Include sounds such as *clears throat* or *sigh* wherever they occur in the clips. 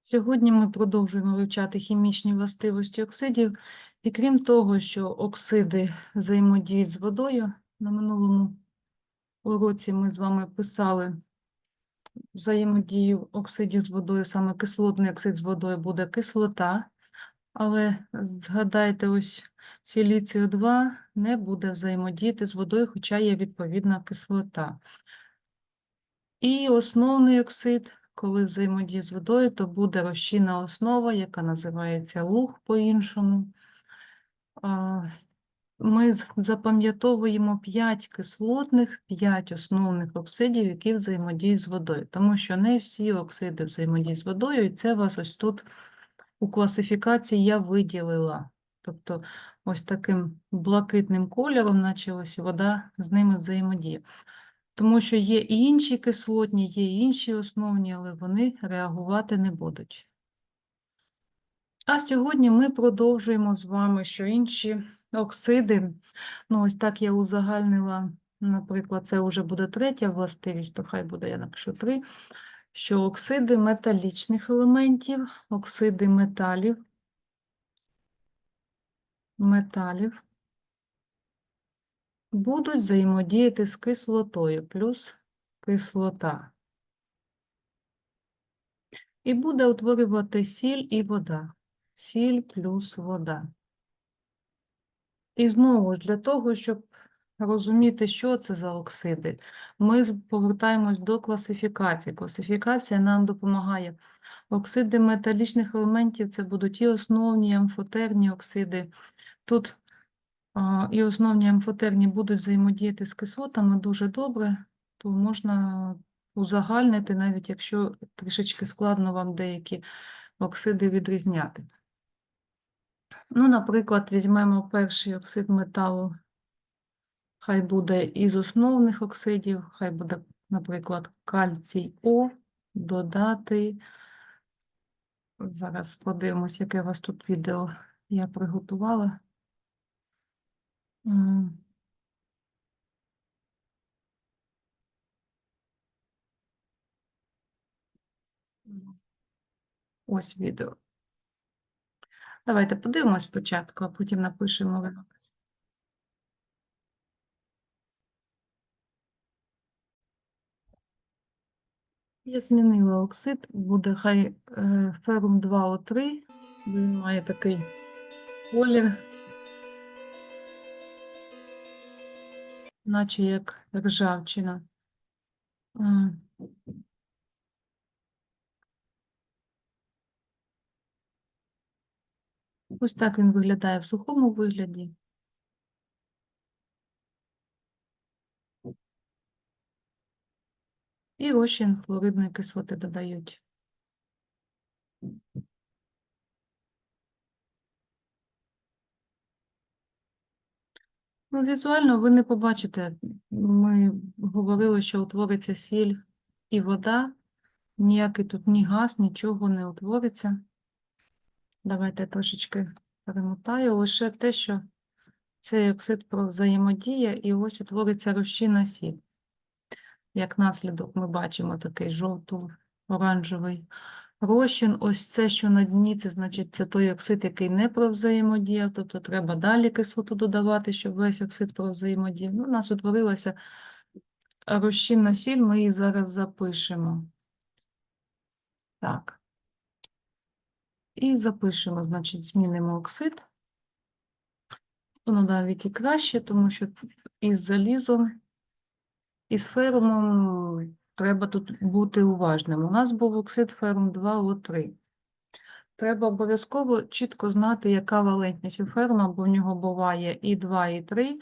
Сьогодні ми продовжуємо вивчати хімічні властивості оксидів. І крім того, що оксиди взаємодіють з водою, на минулому уроці ми з вами писали взаємодію оксидів з водою, саме кислотний оксид з водою буде кислота, але згадайте, ось сіліцію 2 не буде взаємодіяти з водою, хоча є відповідна кислота. І основний оксид, коли взаємодіє з водою, то буде розчинна основа, яка називається луг по-іншому. Ми запам'ятовуємо 5 кислотних, 5 основних оксидів, які взаємодіють з водою, тому що не всі оксиди взаємодіють з водою, і це вас ось тут у класифікації я виділила. Тобто ось таким блакитним кольором, наче ось вода з ними взаємодіє. Тому що є і інші кислотні, є інші основні, але вони реагувати не будуть. А сьогодні ми продовжуємо з вами, що інші оксиди, ну ось так я узагальнила, наприклад, це вже буде третя властивість, то хай буде, я напишу три, що оксиди металічних елементів, оксиди металів, металів будуть взаємодіяти з кислотою плюс кислота. І буде утворювати сіль і вода. Сіль плюс вода. І знову ж для того, щоб розуміти, що це за оксиди, ми повертаємось до класифікації. Класифікація нам допомагає. Оксиди металічних елементів це будуть і основні, амфотерні оксиди. Тут і основні амфотерні будуть взаємодіяти з кислотами дуже добре, то можна узагальнити, навіть якщо трішечки складно вам деякі оксиди відрізняти. Ну, наприклад, візьмемо перший оксид металу, хай буде із основних оксидів, хай буде, наприклад, кальцій О, додати. Зараз подивимось, яке у вас тут відео я приготувала. Ось відео. Давайте подивимось спочатку, а потім напишемо винопис. Я змінила оксид, буде хай е, ферум 2О3, він має такий колір, наче як ржавчина. Ось так він виглядає в сухому вигляді. І розчин хлоридної кислоти додають. Ну, візуально ви не побачите. Ми говорили, що утвориться сіль і вода. Ніякий тут ні газ, нічого не утвориться. Давайте я трошечки перемотаю. Лише те, що цей оксид взаємодіє, і ось утвориться розчинна сіль. Як наслідок ми бачимо такий жовто-оранжевий розчин. Ось це, що на дні, це значить це той оксид, який не провзаємодіяв, тобто треба далі кислоту додавати, щоб весь оксид провзаємодіяв. Ну, у нас утворилася розчинна сіль, ми її зараз запишемо. Так. І запишемо, значить, змінимо оксид. Воно навіть і краще, тому що із залізом, із ферумом треба тут бути уважним. У нас був оксид ферум 2О3. Треба обов'язково чітко знати, яка валентність у ферма, бо в нього буває і 2, і 3.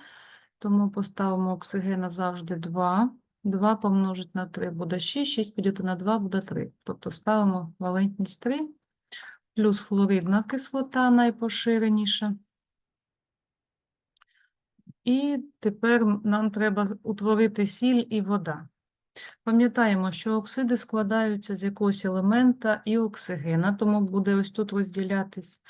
Тому поставимо оксигена завжди 2. 2 помножити на 3 буде 6, 6 поділити на 2 буде 3. Тобто ставимо валентність 3, плюс хлоридна кислота найпоширеніша. І тепер нам треба утворити сіль і вода. Пам'ятаємо, що оксиди складаються з якогось елемента і оксигена, тому буде ось тут розділятись.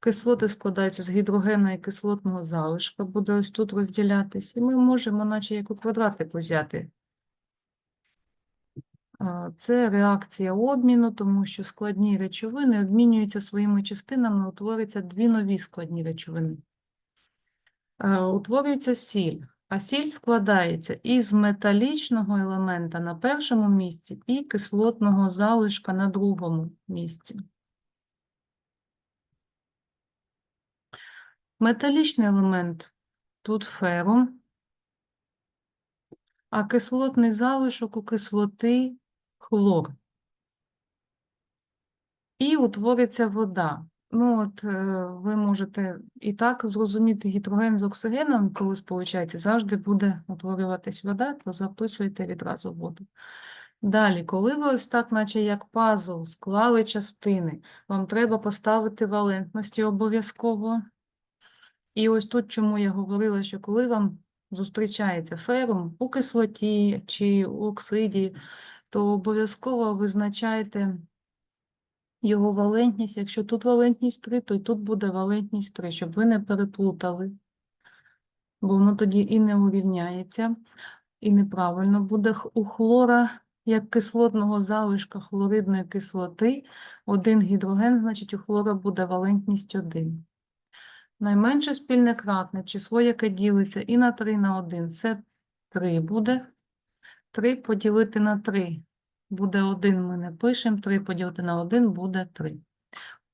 Кислоти складаються з гідрогена і кислотного залишка, буде ось тут розділятись. І ми можемо, наче як у квадратику, взяти Це реакція обміну, тому що складні речовини обмінюються своїми частинами, утворюються дві нові складні речовини. Е, Утворюється сіль, а сіль складається із металічного елемента на першому місці і кислотного залишка на другому місці. Металічний елемент тут ферум, а кислотний залишок у кислоти хлор. І утвориться вода. Ну, от е, ви можете і так зрозуміти гідроген з оксигеном, коли сполучається, завжди буде утворюватись вода, то записуєте відразу воду. Далі, коли ви ось так, наче як пазл, склали частини, вам треба поставити валентності обов'язково. І ось тут чому я говорила, що коли вам зустрічається ферум у кислоті чи у оксиді, то обов'язково визначайте його валентність. Якщо тут валентність 3, то й тут буде валентність 3, щоб ви не переплутали, бо воно тоді і не урівняється, і неправильно буде у хлора, як кислотного залишка хлоридної кислоти, один гідроген, значить у хлора буде валентність 1. Найменше спільне кратне число, яке ділиться і на 3, і на 1, це 3 буде. 3 поділити на 3 буде 1, ми не пишемо, 3 поділити на 1 буде 3.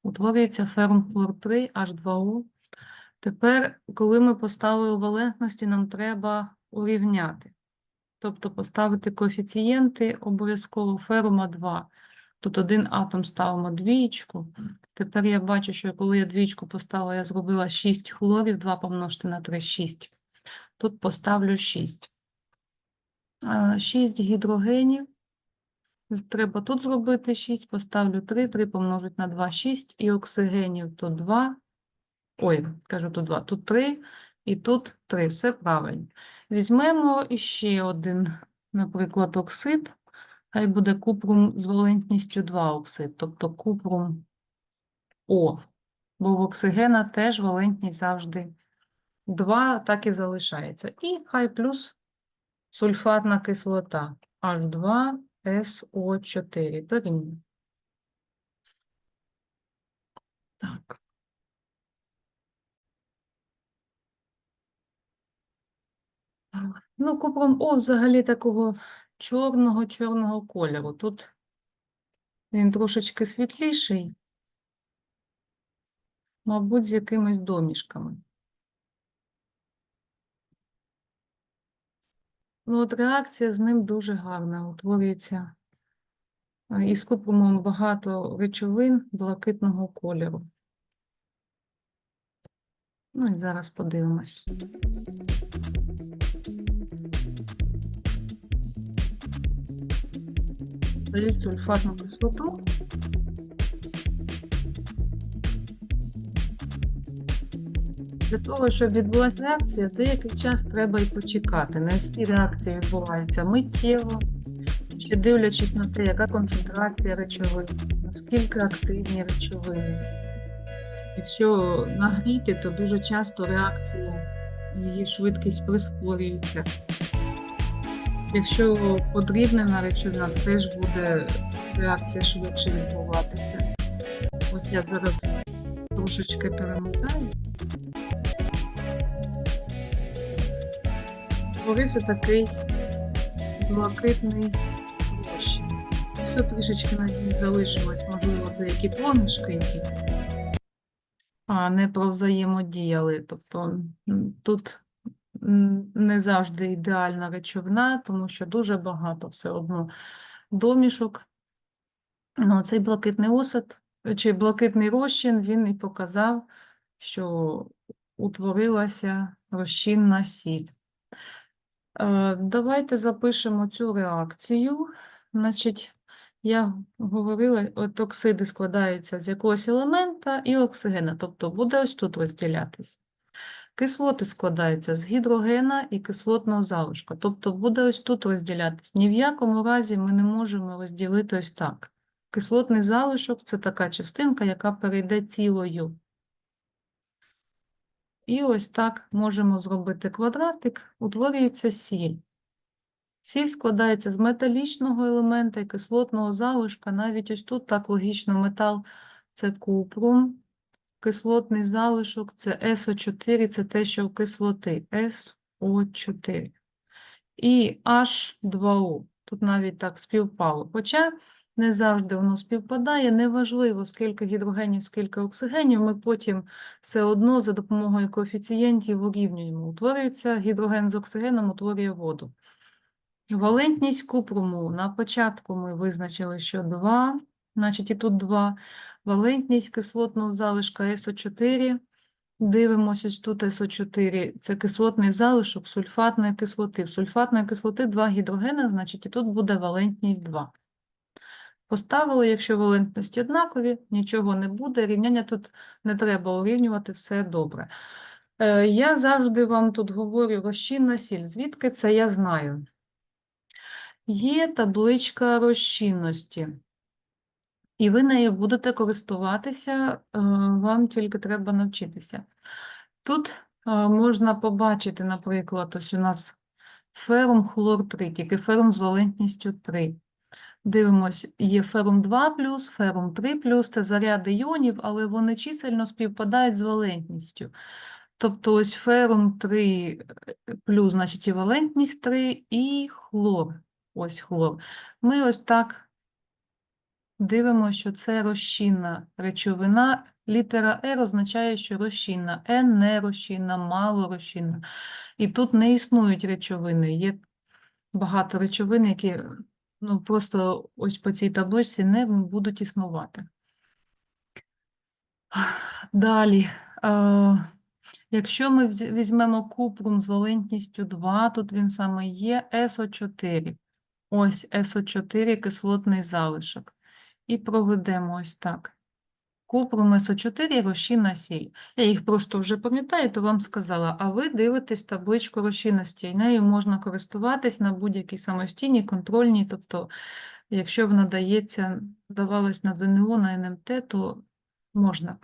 Утворюється ферум хлор 3, H2O. Тепер, коли ми поставили валентності, нам треба урівняти. Тобто поставити коефіцієнти обов'язково ферума 2. Тут один атом ставимо двієчку. Тепер я бачу, що коли я двічку поставила, я зробила 6 хлорів, 2 помножити на 3 – 6. Тут поставлю 6. 6 гідрогенів. Треба тут зробити 6, поставлю 3, 3 помножить на 2 – 6, і оксигенів тут 2. Ой, кажу тут 2, тут 3, і тут 3, все правильно. Візьмемо іще один, наприклад, оксид. Хай буде купрум з валентністю 2 оксид, тобто купрум О. Бо в оксигена теж валентність завжди 2, так і залишається. І хай плюс сульфатна кислота H2SO4. Дорівнює. Так. Ну, купром О взагалі такого чорного-чорного кольору. Тут він трошечки світліший, мабуть, з якимись домішками. Ну, от реакція з ним дуже гарна, утворюється. е, Із купромом багато речовин блакитного кольору. Ну і зараз подивимось. Дають сульфатну кислоту. Для того, щоб відбулася реакція, деякий час треба і почекати. Не всі реакції відбуваються миттєво, ще дивлячись на те, яка концентрація речовин, наскільки активні речовини. Якщо нагріти, то дуже часто реакція, її швидкість прискорюється. Якщо подрібнена речовина, теж буде реакція швидше відбуватися. Ось я зараз трошечки перемотаю. Творився такий блакитний розчин. Що трішечки на залишилось, можливо, це які проміжки а не провзаємодіяли. Тобто тут не завжди ідеальна речовина, тому що дуже багато все одно домішок. Ну, цей блакитний осад чи блакитний розчин, він і показав, що утворилася розчинна сіль. Е, Давайте запишемо цю реакцію. Значить, я говорила, от оксиди складаються з якогось елемента і оксигена, тобто буде ось тут розділятися. Кислоти складаються з гідрогена і кислотного залишка, тобто буде ось тут розділятися. Ні в якому разі ми не можемо розділити ось так. Кислотний залишок – це така частинка, яка перейде цілою. І ось так можемо зробити квадратик, утворюється сіль. Сіль складається з металічного елемента і кислотного залишка. Навіть ось тут так логічно метал це купрум, кислотний залишок це СО4, це те, що в кислоти СО4. І H2O. Тут навіть так співпало. Хоча не завжди воно співпадає, неважливо, скільки гідрогенів, скільки оксигенів, ми потім все одно за допомогою коефіцієнтів урівнюємо. Утворюється гідроген з оксигеном, утворює воду. Валентність купруму. На початку ми визначили, що 2, значить і тут 2. Валентність кислотного залишка СО4. Дивимося, що тут СО4 – це кислотний залишок сульфатної кислоти. В сульфатної кислоти 2 гідрогени, значить і тут буде валентність 2. Поставили, якщо валентності однакові, нічого не буде, рівняння тут не треба урівнювати, все добре. Е, Я завжди вам тут говорю розчинна сіль. Звідки це я знаю? Є табличка розчинності, і ви нею будете користуватися, е, вам тільки треба навчитися. Тут е, можна побачити, наприклад, ось у нас ферум хлор 3, тільки ферум з валентністю 3. Дивимось, є ферум 2+, ферум 3+, це заряди іонів, але вони чисельно співпадають з валентністю. Тобто ось ферум 3 плюс, значить, і валентність 3, і хлор. Ось хлор. Ми ось так дивимося, що це розчинна речовина. Літера R означає, що розчинна, N не розчинна, мало розчинна. І тут не існують речовини. Є багато речовин, які ну, просто ось по цій табличці не будуть існувати. Далі. е, Якщо ми візьмемо купрум з валентністю 2, тут він саме є СО4. Ось СО4 кислотний залишок. І проведемо ось так. Купрум СО4 розчинна сіль. Я їх просто вже пам'ятаю, то вам сказала. А ви дивитесь табличку розчинності, і нею можна користуватись на будь-якій самостійній, контрольній. Тобто, якщо вона дається, давалась на ЗНО, на НМТ, то можна.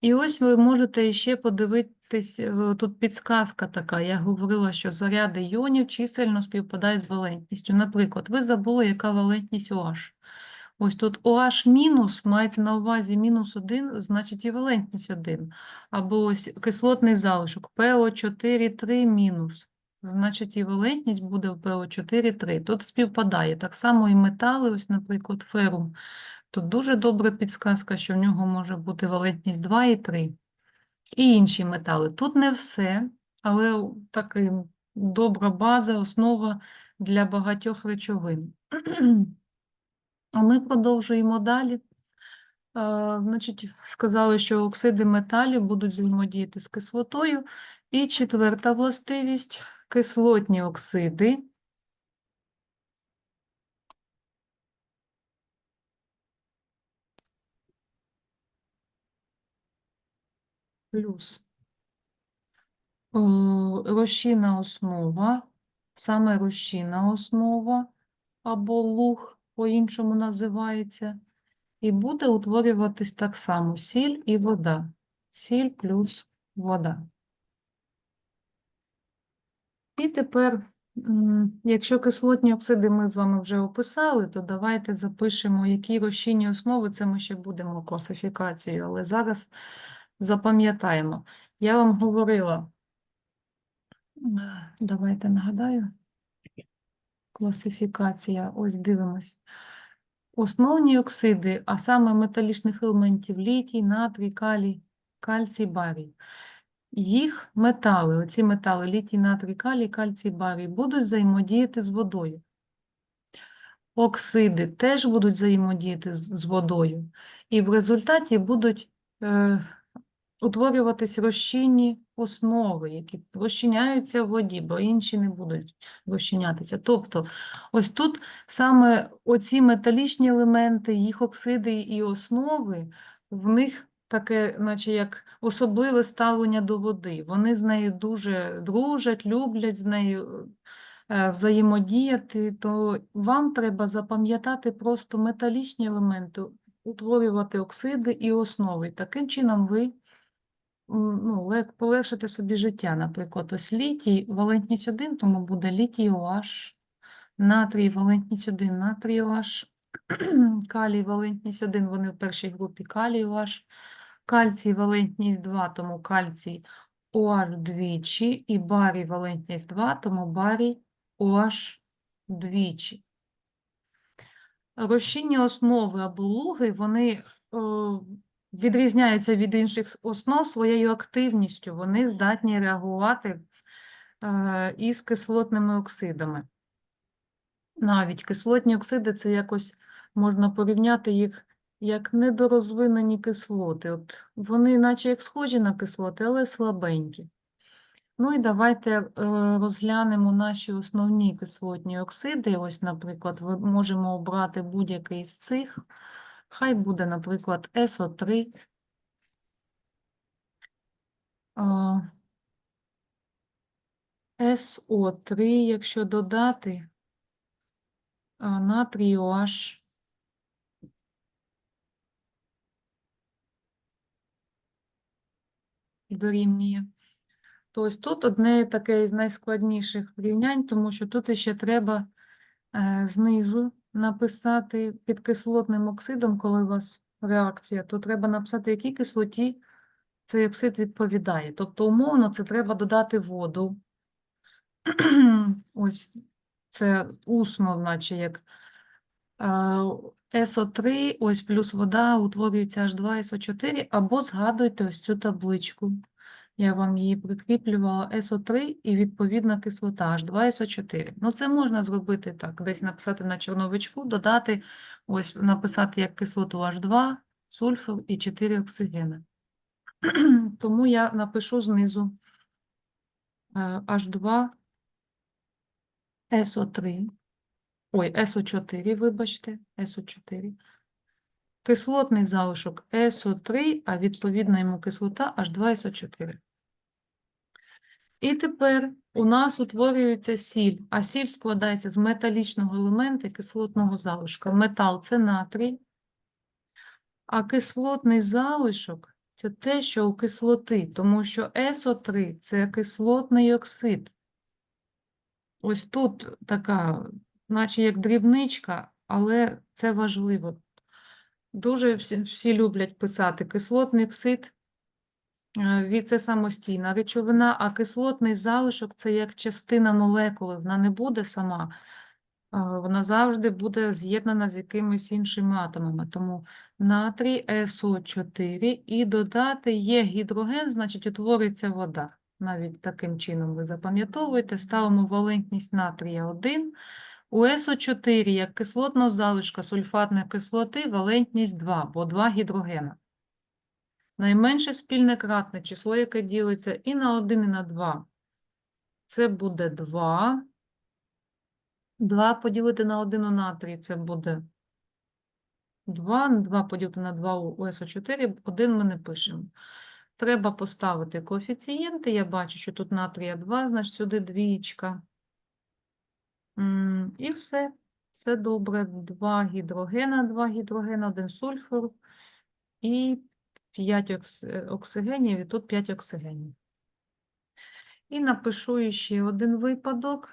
І ось ви можете ще подивитись, е, тут підсказка така. Я говорила, що заряди іонів чисельно співпадають з валентністю. Наприклад, ви забули, яка валентність OH. Ось тут OH мінус, мається на увазі мінус 1, значить і валентність 1. Або ось кислотний залишок PO4 3 мінус. Значить, і валентність буде в PO4 Тут співпадає. Так само і метали, ось, наприклад, ферум. Тут дуже добра підсказка, що в нього може бути валентність 2 і 3. І інші метали. Тут не все, але така добра база, основа для багатьох речовин. *clears throat* А ми продовжуємо далі. А, Значить, сказали, що оксиди металів будуть взаємодіяти з кислотою. І четверта властивість – кислотні оксиди. плюс е, розчинна основа, саме розчинна основа або луг по-іншому називається, і буде утворюватись так само сіль і вода. Сіль плюс вода. І тепер, якщо кислотні оксиди ми з вами вже описали, то давайте запишемо, які розчинні основи, це ми ще будемо класифікацію, але зараз запам'ятаємо. Я вам говорила, давайте нагадаю, класифікація, ось дивимось. Основні оксиди, а саме металічних елементів літій, натрій, калій, кальцій, барій. Їх метали, оці метали літій, натрій, калій, кальцій, барій, будуть взаємодіяти з водою. Оксиди теж будуть взаємодіяти з водою, і в результаті будуть е, утворюватись розчинні основи, які розчиняються в воді, бо інші не будуть розчинятися. Тобто, ось тут саме оці металічні елементи, їх оксиди і основи, в них таке, наче як особливе ставлення до води. Вони з нею дуже дружать, люблять з нею е, взаємодіяти, то вам треба запам'ятати просто металічні елементи, утворювати оксиди і основи. Таким чином ви ну, лег- полегшите собі життя. Наприклад, ось літій, валентність 1, тому буде літій OH Натрій валентність 1, натрій OH, калій валентність 1, вони в першій групі калій OH, кальцій валентність 2, тому кальцій OH двічі, і барій валентність 2, тому барій OH двічі. Розчинні основи або луги, вони е, відрізняються від інших основ своєю активністю. Вони здатні реагувати е, із кислотними оксидами. Навіть кислотні оксиди це якось можна порівняти їх як недорозвинені кислоти. От вони наче як схожі на кислоти, але слабенькі. Ну і давайте е, розглянемо наші основні кислотні оксиди. Ось, наприклад, ви можемо обрати будь-який з цих. Хай буде, наприклад, СО3. А, СО3, якщо додати натрій OH. дорівнює. Тобто тут одне таке із найскладніших порівнянь, тому що тут ще треба е, знизу написати під кислотним оксидом, коли у вас реакція, то треба написати, якій кислоті цей оксид відповідає. Тобто, умовно, це треба додати воду. *clears throat* Ось це усно, наче як е, СО3, ось плюс вода, утворюється H2 SO4, або згадуйте ось цю табличку. Я вам її прикріплювала СО3 і відповідна кислота H2SO4. Ну, це можна зробити так, десь написати на чорновичку, додати, ось написати як кислоту H2, сульфур і 4 оксигени. *clears throat* Тому я напишу знизу е, H2 SO3, ой, SO4, вибачте, SO4. Кислотний залишок СО3, а відповідно йому кислота H2SO4. І тепер у нас утворюється сіль, а сіль складається з металічного елемента і кислотного залишка. Метал – це натрій, а кислотний залишок – це те, що у кислоти, тому що СО3 – це кислотний оксид. Ось тут така, наче як дрібничка, але це важливо. Дуже всі, всі люблять писати кислотний оксид, це самостійна речовина, а кислотний залишок це як частина молекули, вона не буде сама, вона завжди буде з'єднана з якимись іншими атомами. Тому натрій СО4 і додати є гідроген, значить утвориться вода. Навіть таким чином ви запам'ятовуєте, ставимо валентність натрія 1, у СО4 як кислотного залишка сульфатної кислоти валентність 2, бо 2 гідрогена. Найменше спільне кратне число, яке ділиться і на 1, і на 2. Це буде 2. 2 поділити на 1 у натрій, це буде 2. 2 поділити на 2 у СО4, 1 ми не пишемо. Треба поставити коефіцієнти. Я бачу, що тут натрія 2, значить сюди двічка. І все. Це добре. Два гідрогена, два гідрогена, один сульфур і 5 окс... е, оксигенів, і тут 5 оксигенів. І напишу ще один випадок.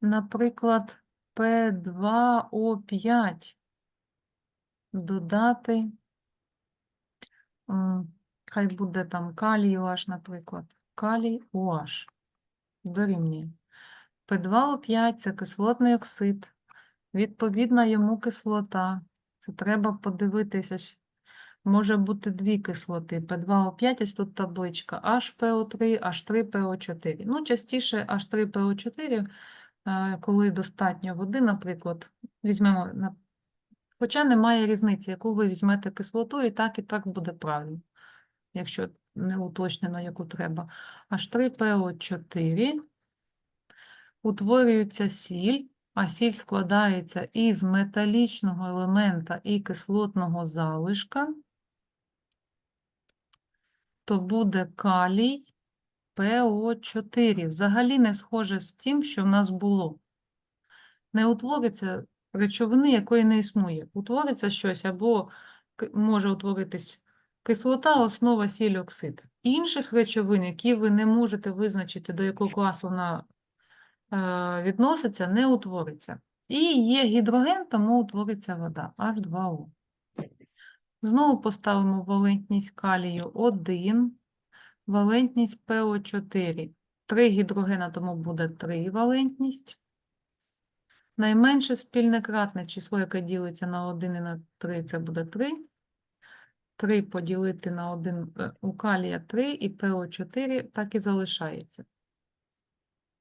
Наприклад, P2O5 додати, хай буде там калій OH, наприклад. Калій OH дорівнює. P2O5 це кислотний оксид, відповідна йому кислота. Це треба подивитися. Може бути дві кислоти. P2O5, ось тут табличка HPO3, H3PO4. Ну, частіше H3PO4, е, коли достатньо води, наприклад, візьмемо, хоча немає різниці, яку ви візьмете кислоту, і так, і так буде правильно, якщо не уточнено, яку треба. H3PO4 утворюється сіль, а сіль складається із металічного елемента і кислотного залишка, то буде калій ПО4. Взагалі не схоже з тим, що в нас було. Не утвориться речовини, якої не існує. Утвориться щось або може утворитись кислота, основа, сіль, оксид. Інших речовин, які ви не можете визначити, до якого класу вона е, відноситься, не утвориться. І є гідроген, тому утвориться вода H2O. Знову поставимо валентність калію 1, валентність ПО4. 3 гідрогена, тому буде 3 валентність. Найменше спільне кратне число, яке ділиться на 1 і на 3, це буде 3. 3 поділити на 1 е, у калія 3 і ПО4 так і залишається.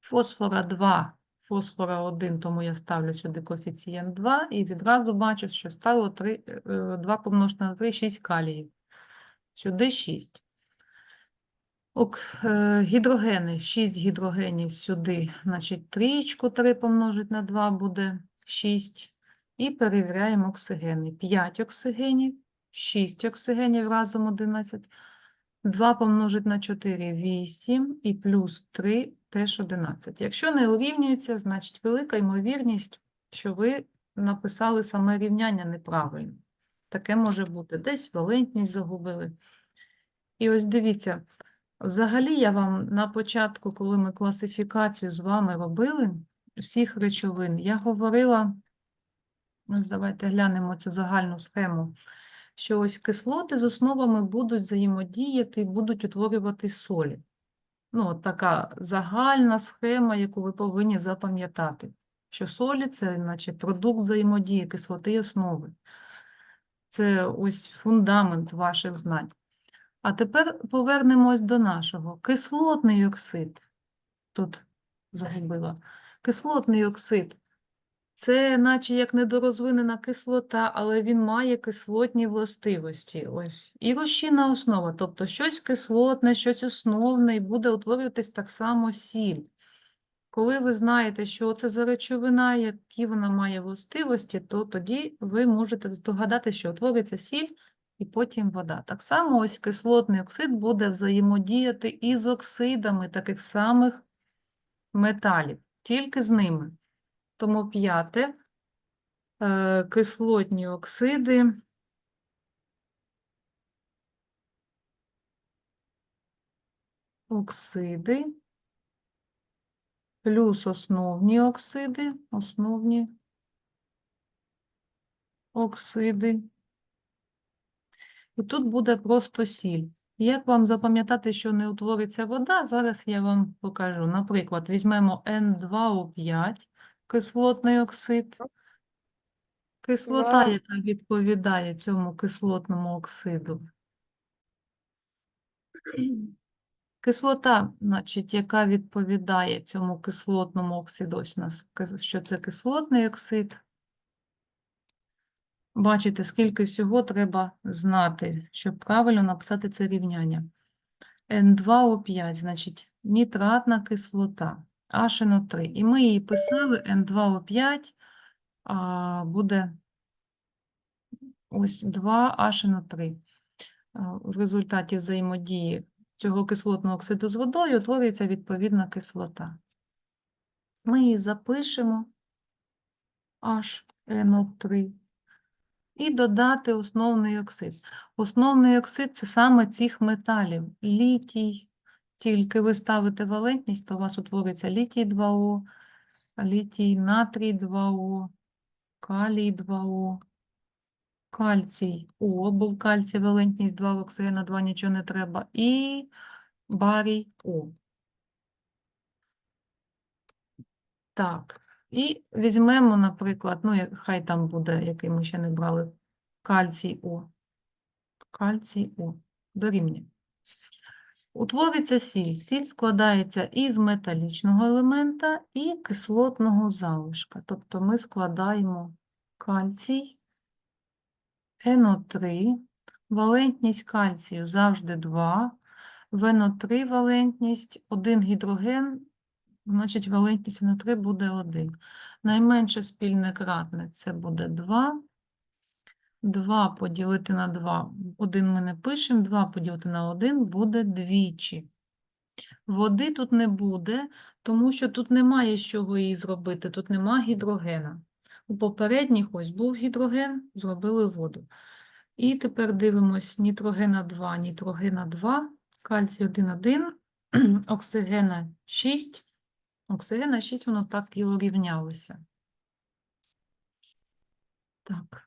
Фосфора 2, фосфора 1, тому я ставлю сюди коефіцієнт 2 і відразу бачу, що стало 3, 2 помножити на 3, 6 каліїв. Сюди 6. Ок, е, гідрогени, 6 гідрогенів сюди, значить трієчку 3 помножить на 2 буде 6. І перевіряємо оксигени. 5 оксигенів, 6 оксигенів разом 11. 2 помножить на 4 – 8 і плюс 3 теж 11. Якщо не урівнюється, значить велика ймовірність, що ви написали саме рівняння неправильно. Таке може бути. Десь валентність загубили. І ось дивіться, взагалі я вам на початку, коли ми класифікацію з вами робили всіх речовин, я говорила, давайте глянемо цю загальну схему, що ось кислоти з основами будуть взаємодіяти будуть утворювати солі. Ну, от така загальна схема, яку ви повинні запам'ятати, що солі це наче продукт взаємодії кислоти і основи. Це ось фундамент ваших знань. А тепер повернемось до нашого. Кислотний оксид. Тут загубила. Кислотний оксид. Це наче як недорозвинена кислота, але він має кислотні властивості. Ось. І розчинна основа, тобто щось кислотне, щось основне, і буде утворюватись так само сіль. Коли ви знаєте, що це за речовина, які вона має властивості, то тоді ви можете здогадати, що утвориться сіль і потім вода. Так само ось кислотний оксид буде взаємодіяти із оксидами таких самих металів, тільки з ними. Тому п'яте е, кислотні оксиди. Оксиди плюс основні оксиди, основні оксиди. І тут буде просто сіль. Як вам запам'ятати, що не утвориться вода, зараз я вам покажу. Наприклад, візьмемо N2O5, кислотний оксид. Кислота, яка відповідає цьому кислотному оксиду. Кислота, значить, яка відповідає цьому кислотному оксиду, ось у нас кис- що це кислотний оксид. Бачите, скільки всього треба знати, щоб правильно написати це рівняння. N2O5, значить, нітратна кислота, HNO3. І ми її писали N2O5, а, буде ось 2HNO3. В результаті взаємодії цього кислотного оксиду з водою утворюється відповідна кислота. Ми її запишемо HNO3 і додати основний оксид. Основний оксид це саме цих металів. Літій. Тільки ви ставите валентність, то у вас утвориться літій 2О, літій натрій 2О, калій 2О, кальцій О, бо в кальції валентність 2 в оксигена 2 нічого не треба, і барій О. Так, і візьмемо, наприклад, ну, хай там буде, який ми ще не брали, кальцій О. Кальцій О. Дорівнює. Утвориться сіль. Сіль складається із металічного елемента і кислотного залишка. Тобто ми складаємо кальцій, НО3, валентність кальцію завжди 2, в НО3 валентність 1 гідроген, значить валентність НО3 буде 1. Найменше спільне кратне це буде 2. 2 поділити на 2. 1 ми не пишемо, 2 поділити на 1 буде двічі. Води тут не буде, тому що тут немає з чого її зробити, тут нема гідрогена. У попередніх ось був гідроген, зробили воду. І тепер дивимось нітрогена 2, нітрогена 2, кальцій 1, 1, *clears throat* оксигена 6, Оксигена 6, воно так і урівнялося. Так.